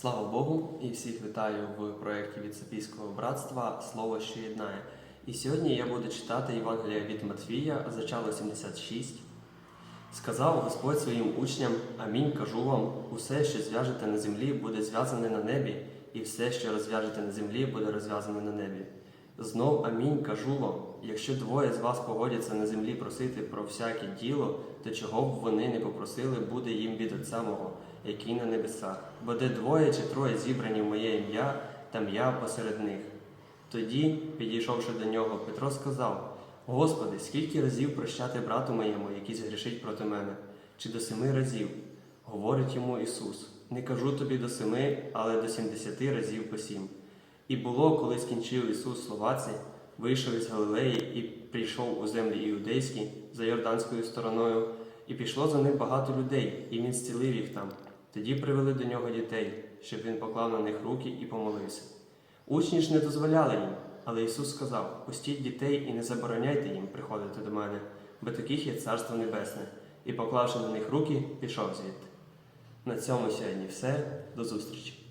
Слава Богу і всіх вітаю в проєкті від Софійського братства Слово, що єднає. І сьогодні я буду читати Євангелія від Матвія, зачало 76. Сказав Господь своїм учням: Амінь кажу вам, усе, що зв'яжете на землі, буде зв'язане на небі, і все, що розв'яжете на землі, буде розв'язане на небі. Знов амінь кажу вам, якщо двоє з вас погодяться на землі просити про всяке діло, то чого б вони не попросили, буде їм від Отця мого, який на небесах. Бо де двоє чи троє зібрані в моє ім'я, там я посеред них. Тоді, підійшовши до нього, Петро сказав: Господи, скільки разів прощати брату моєму, який згрішить проти мене, чи до семи разів? Говорить йому Ісус: Не кажу тобі до семи, але до сімдесяти разів по сім. І було, коли скінчив Ісус слова ці, вийшов із Галилеї і прийшов у землі іудейські за Йорданською стороною, і пішло за ним багато людей, і він зцілив їх там. Тоді привели до нього дітей, щоб він поклав на них руки і помолився. Учні ж не дозволяли їм, але Ісус сказав: Пустіть дітей і не забороняйте їм приходити до мене, бо таких є Царство Небесне. І, поклавши на них руки, пішов звідти. На цьому сьогодні все. До зустрічі!